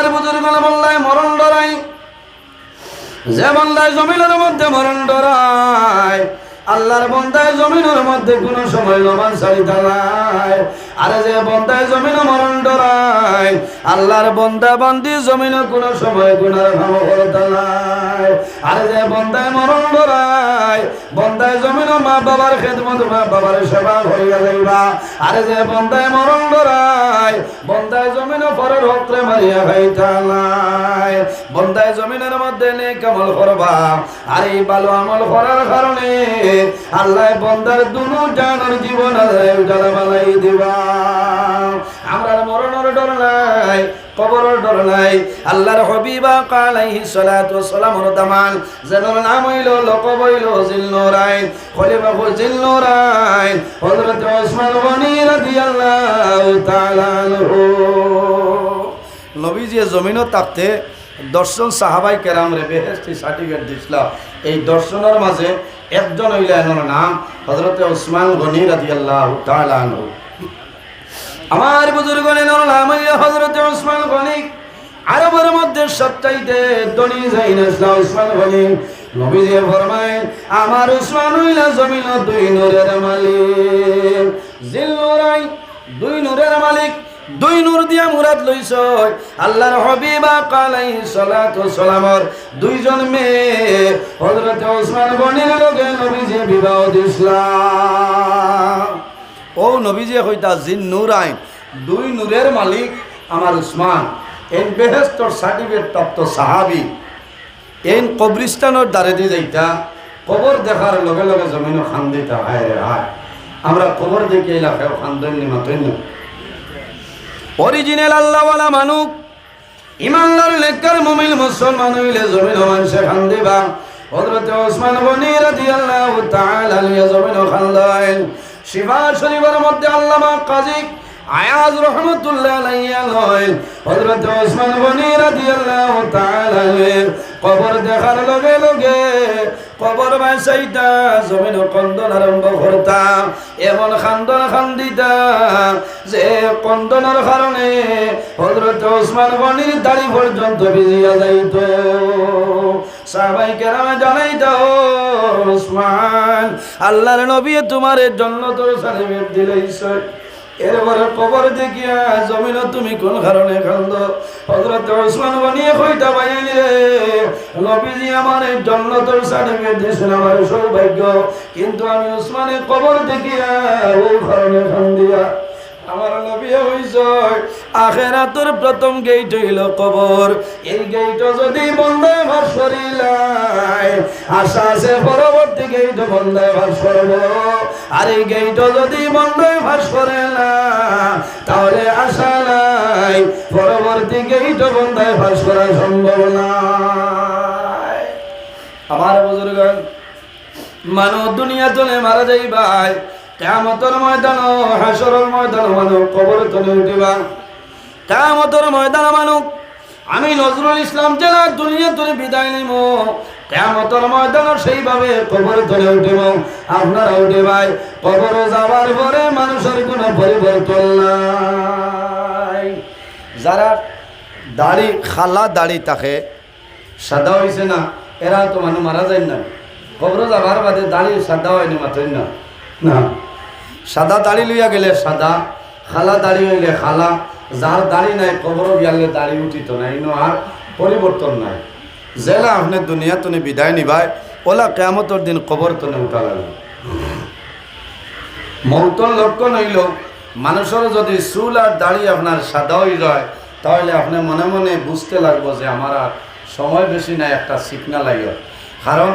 আমার বুজুর্গ বললাই মরণ ডরাই। যে বন্দায় জমিনের মধ্যে মরণ ডরায় আল্লাহর বন্দায় জমিনের মধ্যে কোন সময় নমান ছাড়ি দাঁড়ায় আরে যে বন্দায় জমিন মরণ ডরায় আল্লাহর বন্দা বন্দি জমিন কোন সময় গুনার ভাব দাঁড়ায় আরে যে বন্দায় মরণ মা বাবার খেদমত, মা বাবার সেবা হইয়া যাইবা। আরে যে বন্দায় মরণ ডরায় বন্দায় জমিন পরের হকরে মারিয়া খাইতালায় বন্দায় জমিনের মধ্যে নে কামল করবা, আর এই ভালো আমল করার কারণে আল্লাহ বন্দার দুনু জানার জীবন উজালা বালাই দিবা। আমরা মরণের ডর নাই কবরের ডর নাই। আল্লাহর হবিবা কালাইহি সালাতু সালামুর দামান যেন নাম হইল লোক বইল জিলনুরাইন খলিফা হল জিলনুরাইন হযরত ওসমান গনি রাদিয়াল্লাহু তাআলা আনহু। নবীজি জমিনও তাকতে দর্শন সাহাবাই কেরাম রে বেহেস্তি সার্টিফিকেট দিছিল। এই দর্শনের মাঝে একজন হইলে এনার নাম হজরতে ওসমান গনি রাদিয়াল্লাহু তাআলা আনহু। আমার বুজুর্গ এনার নাম হইলে ওসমান গনি, আরবের মধ্যে সবচাইতে ধনী যাই না ওসমান গনি। নবীজি ফরমায় আমার ওসমান হইলা জমিন দুই নূরের মালিক। জিল নূরাই দুই নূরের মালিক, দুই নূর দিয়া মুরাদ লইছ। আল্লাহর হবিবা কালাই সালাতু সালামর দুইজন মেয়ে, হযরত ওসমান গনির লগে নবীজি বিবাহ দিছলাম। ও নবীজি কইতা জিন নূর আইন। দুই নূরের মালিক আমার উসমান। এন বেহেস্তর সার্টিফিকেট প্রাপ্ত সাহাবি। এন কবরিস্তানোর দ্বারে দিয়ে যাইতা, কবর দেখার লগে লগে জমিনও খান দিতা হায় রে হায়। আমরা কবর দেখে এলাকায় খান দৈন্য মাতৈন্য অরিজিনাল আল্লাহওয়ালা মানুষ ইমানদার লেখার মুমিন, মুসলমান হইলে জমিন মানুষে খান দিবা হযরত ওসমান গনি রাদিয়াল্লাহু তাআলা জমিন খান দেন শিবা শরীফের মধ্যে আল্লামা কাজী আয়াজ রহমতুল্লাহ আলাইয়া লয় হযরত ওসমান গনি রাদিয়াল্লাহু তাআলা কবর দেখার লগে লগে কবর বাসাইতা জমিন কন্দন আরম্ভ করতা। এমন খান্দন খান্দিতা যে কন্দনের কারণে হজরত ওসমান গনির দাড়ি পর্যন্ত ভিজিয়া যাইত। সাহাবাই কেরামে জানাইত ওসমান আল্লাহর নবী তোমার জন্য তোর দিলেইছে। এরপরে কবর দেখিয়া জমিন তুমি কোন কারণে কান্দ হজরত ওসমান বানিয়ে কইটা বাইনি রে নবীজি আমার এই জন্নতর সার্টিফিকেট দিয়েছেন, আমার সৌভাগ্য। কিন্তু আমি ওসমানের কবর দেখিয়া ওই কারণে কান্দিয়া আমার নবী হইছ আখেরাতর প্রথম গেট হইল কবর। এই গেট যদি বন্ধ ভার সরিলাই আশা আছে পরবর্তী গেট বন্ধ ভার সরব। আর এই গেট যদি বন্ধ ভার সরে না, তাহলে আশা নাই, পরবর্তী গেট বন্ধ ভার করা সম্ভব নাই আমার বুজুর্গ মানব দুনিয়া চলে মারা যাইবাই। কেমতর ময়দান হাসরর ময়দান মানুষ কবর তলে উঠিবা। কেমতর ময়দান মানুষ, আমি নজরুল ইসলাম জেলা দুনিয়া তুলে বিদায় নিব। কেমতর ময়দান সেইভাবে কবর তলে উঠিব। আপনারা উঠে ভাই, কবর যাবার পরে মানুষের কোনো পরিবর্তন নাই। যারা দাড়ি, খালা দাড়ি থাকে সাদা হয়েছে না, এরা তো মানুষ মারা যায় না। কবর যাবার বাদে দাড়ি সাদা হয়নি মাত্র না। না। সাদা দাড়ি লইয়া গেলে সাদা, খালা দাড়ি হইলে খালা, যার দাড়ি নাই কবর গিয়ালে দাড়ি উঠিত নাই, ইনো আর পরিবর্তন নাই। জেলা আপনি দুনিয়া তুমি বিদায় নিবাই, ওলা কেমতর দিন কবর তনে উঠা লাগবে। মৌতন লক্ষণ হইল, মানুষের যদি চুল আর দাড়ি আপনার সাদা হয়ে যায়, তাহলে আপনি মনে মনে বুঝতে লাগবো যে আমার সময় বেশি নাই একটা সিগনাল লাগে কারণ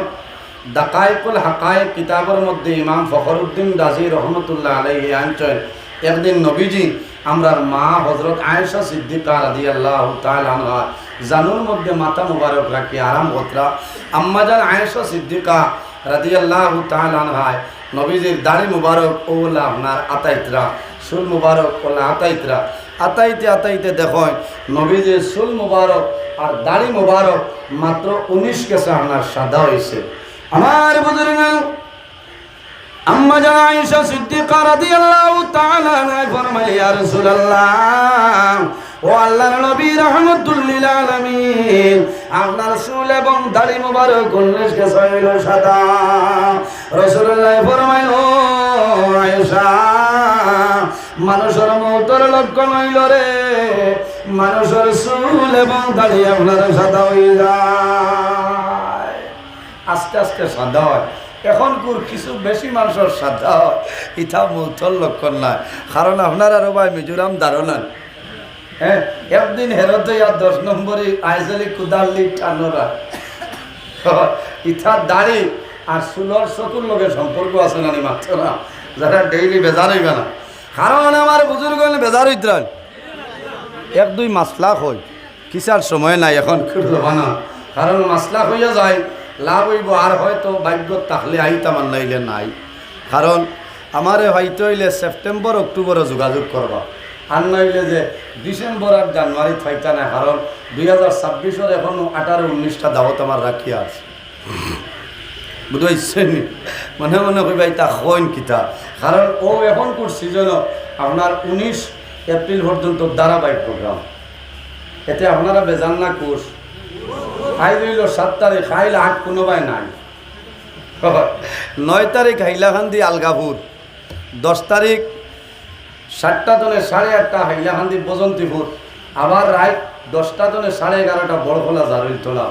দাকাইকুল হাকায় কিতাবের মধ্যে ইমাম ফখরুদ্দিন রাজি রহমতুল্লাহ আলাই এই অঞ্চল একদিন নবীজি আমরার মা হজরত আয়েশা সিদ্দিকা রাদি আল্লাহ তালা জানুর মধ্যে মাথা মুবারক রাখি আরাম কতরা আম্মাজান আয়েশা সিদ্দিকা রাদি আল্লাহ তালানহায় নবীজির দাড়ি মুবারক, ওলা আপনার আতাইতরা সুল মুবারক, ওলা আতাইতরা। আতাইতে আতাইতে দেখো নবীজির সুল মুবারক আর দাড়ি মুবারক মাত্র উনিশ কেসে আপনার সাদা হয়েছে আমার বুজুর্গ আম্মা জান সিদ্দিকা রাদিয়াল্লাহু তাআলা ফরমায়, ইয়া রাসূলুল্লাহ, ও আল্লাহর নবী রহমতুল্লিল আলামিন, আপনার চুল এবং দাড়ি মোবারক উল্লেশকে সহিল সাদা। রসুল্লাহ ফরমাইল ও আয়েশা, মানুষের মৌতর লক্ষণ হইল রে, মানুষের চুল এবং দাড়ি আপনার সাদা যায়। আস্তে আস্তে সাদা হয়। এখন কুর কিছু বেশি মানুষের সাদা হয়। ইথা মৌতর লক্ষণ নাই কারণ আপনার আরও ভাই মিজোরাম ধারণা হ্যাঁ? একদিন হেরতে আর দশ নম্বরে আইজালি কুদাল্লি টানোরা। ইথার দাড়ি আর সুলর চকুর লোকের সম্পর্ক আছে না মাত্র না? যারা ডেইলি বেজার হইবে না। কারণ আমার বুজুর্গ বেজার হইতেন এক দুই মাসলা হই কিসার সময় নাই, এখন খুঁড়লবা না। কারণ মাসলা হইয়া যায় লাভ হইব, আর হয়তো ভাগ্য তাহলে আইতামান নাইলে নাই। কারণ আমারে হয়তো হইলে সেপ্টেম্বর অক্টোবরে যোগাযোগ করবা। আর নইলে যে ডিসেম্বর আর জানুয়ারি থাইতা না, কারণ দুই হাজার ছাব্বিশের এখনও আঠারো, উনিশটা দাওয়াত আমার রাখিয়া আছে। বুঝাইছেন মনে মনে কইবা ইতা হইন কিতা কারণ ও এখন কোর সিজন আপনার উনিশ এপ্রিল পর্যন্ত ধারাবাহিক প্রোগ্রাম এতে আপনারা বেজান না কোর্স খাই রইল সাত তারিখ, খাইলে আট কোনোবাই নাই। নয় তারিখ হাইলাকান্দি আলগাপুর, দশ তারিখ সাতটা জনে সাড়ে আটটা হাইলাকান্দি বজন্তিপুর, আবার রাত দশটা জনে সাড়ে এগারোটা বড়খোলা জারুল তোলা।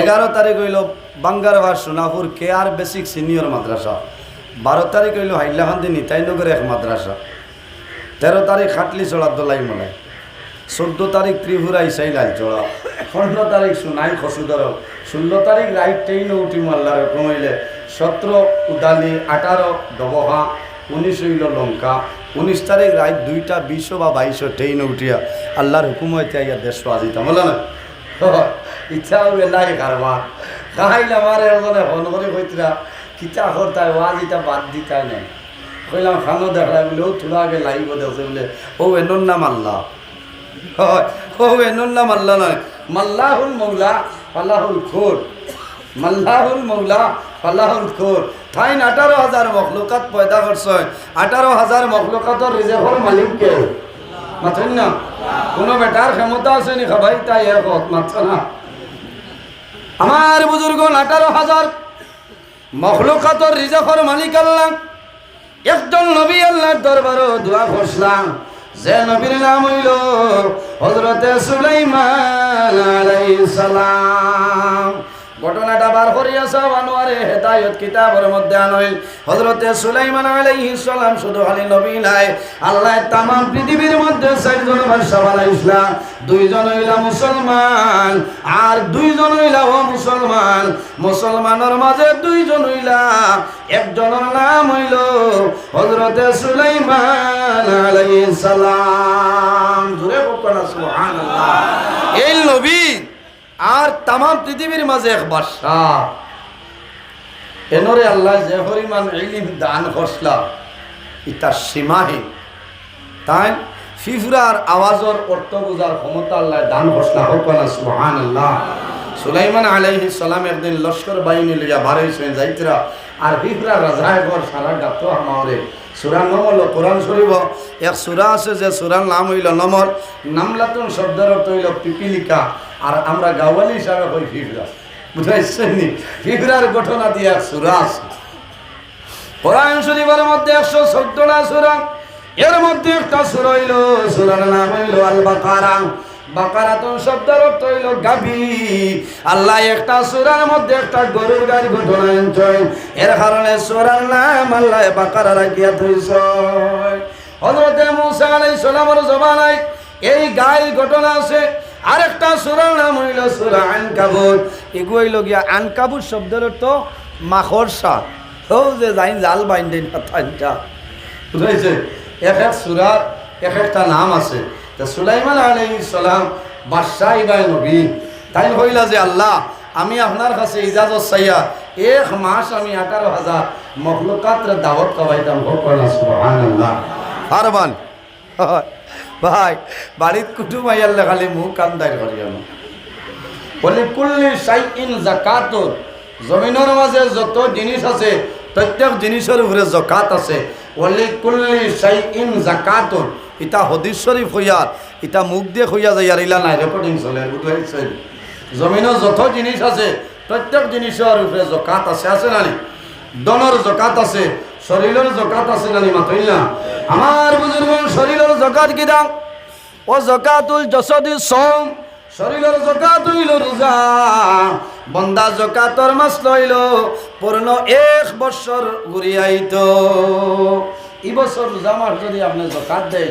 এগারো তারিখ হইল বাঙ্গারহাট সোনাপুর, কে আর বেসিক সিনিয়র মাদ্রাসা। বারো তারিখ হইল হাইলাকান্দি নিতাইনগর এক মাদ্রাসা। তেরো তারিখ খাটলি চড়া দোলাই মলাই চোদ্দ তারিখ ত্রিপুরা ইসাই লালচড়া পনেরো তারিখ সোনাই খসুদর ষোলো তারিখ রাইট ট্রেন উঠি মাল্লার কমাইলে। সতেরো উদালি আঠারো ডবহা উনিশ হইল লঙ্কা উনিশ তারিখ রাত দুইটা বিশো বা বাইশো ট্রেন উঠিয়া। আল্লাহর হুকুম হইতে আইয়া দেশ আজিতাম বলো না ইচ্ছা হবে নাই কারবার খাইলে আমার এজনে ফোন করে কইতরা কিতা করতাই ওয়াজিটা বাদ দিতাই নাই। কইলাম, খানো দেখলাই বলে ও আগে লাইব দেখছে বলে। ও এনর নাম আল্লাহ। হয়। নাম নয়। মাল্লাহুল মৌলা, ফালাহুল খোর। মাল্লাহুল মৌলা মখলুকাত পয়দা বেটার ক্ষমতা আছে নি খাবাই? তাই না? আমার বুজুর্গ আঠারো হাজার মখলুকাতর রিজেভর মালিক আল্লাহ। একজন নবী আল্লাহর দরবারও দোয়া করছিলাম যে নবীর নাম হইল হজরতে সুলাইমান আলাইহিস সালাম। ঘটনাটা বার করিয়াছে, আনোয়ারে হেদায়ত কিতাবের মধ্যে আনইল হযরতে সুলাইমান আলাইহিস সালাম শুধু খালি নবী নাই, আল্লাহ তাম পৃথিবীর মধ্যে চারজন বাদশা বানাইছিলা দুইজন হইলা মুসলমান, আর দুইজন হইলা ও মুসলমান। মুসলমানের মাঝে দুইজন হইলা, একজনের নাম হইল হযরতে সুলাইমান আলাইহিস সালাম। সুবহানাল্লাহ। এই নবী আর তাম পৃথিবীর মাঝে এক বাদশাহ। এনরে আল্লাহ যে পরিমাণ ইলিম দান করসলা ইতা সীমাহীন। তাই ফিফরার আওয়াজর অর্থ বোঝার ক্ষমতা আল্লাহ দান করসলা হোক না সুবহান আল্লাহ সুলাইমান আলাইহিস সালাম একদিন লস্কর বাহিনী লইয়া বাড়াইছেন যাইতরা, আর ফিফরা রাজায় ঘর সারা গাত আমারে সুরা নমল, কোরআন শরীফ, এক সুরা আছে যে সুরার নাম হইল নমল। নামলাতুন শব্দের অর্থ হইল পিপিলিকা। আর আমরা গাওয়ালি হিসাবে হই ফিফরা বুঝাইছেন ফিফরার ঘটনা দিয়ে এক সুরা আছে। কোরআন শরীফের মধ্যে একশো চোদ্দটা সুরা, এর মধ্যে একটা সুর হইল, সুরার নাম হইল আল বাকারা বাকারাতন শব্দের অর্থ হইল গাবি আল্লাহ একটা সুরার মধ্যে একটা গরুর গাড়ি ঘটনা আনছেন। এর কারণে সুরার নাম আল্লাহ বাকারা রাখিয়া থইছ হজরতে মুসা আলাইহিস সালামের জমানায় এই গায়ের ঘটনা আছে। আরেকটা সুরার নাম হইল সুরা আনকাবুত এগুলো হইল গিয়া আনকাবুত শব্দের অর্থ মাখরসা। ও যে যাই জাল বাইন্ডে না বুঝাইছে এক এক সুরার এক একটা নাম আছে। তা সুলাইমান আলাইহিস সালাম বাদশাহ ইবাই নবী। তাই হইলা যে আল্লাহ, আমি আপনার কাছে ইজাজত চাইয়া এক মাস আমি আঠারো হাজার মখলুকাতের দাওয়াত খাওয়াইতাম হোক না সুবহানাল্লাহ। আরবান। ভাই বাড়িত কুটুম আইয়ালে খালি মুখ কান্দাই করি আমি। বলে, কুল্লি সাইকিন জাকাতুর জমিনের মাঝে যত জিনিস আছে, প্রত্যেক জিনিসের উপরে জকাত আছে। ওলি কুল্লি সাইকিন জাকাতুন ইটা হদিস শরীফ হইয়ার ইটা মুখ দিয়ে হইয়া যায় আর ইলা নাই। রেকর্ডিং চলে জমিনও যত জিনিস আছে, প্রত্যেক জিনিসের উপরে জকাত আছে আছে নি? দনের জকাত আছে শরীরের জকাত আছে মাতইল না? আমার বুজুর্গ শরীরের জকাত কি দাম ও জকাতুল জসদি সোম শরীরের জকাত হইল রোজা। বন্দা জকাতর মাস লইল, পূর্ণ এক বছর ঘুরিয়াইত। বছর রোজা মাস যদি আপনি জকাত দেয়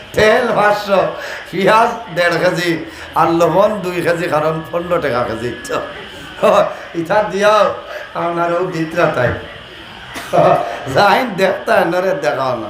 তেল পাঁচশো, পেঁয়াজ দেড় কেজি, আর লবণ দুই কেজি, কারণ পনেরো টাকা কেজি। ইটা দিয়াও আপনারও দিতরা তাই যাই দেখতা দেখাও না।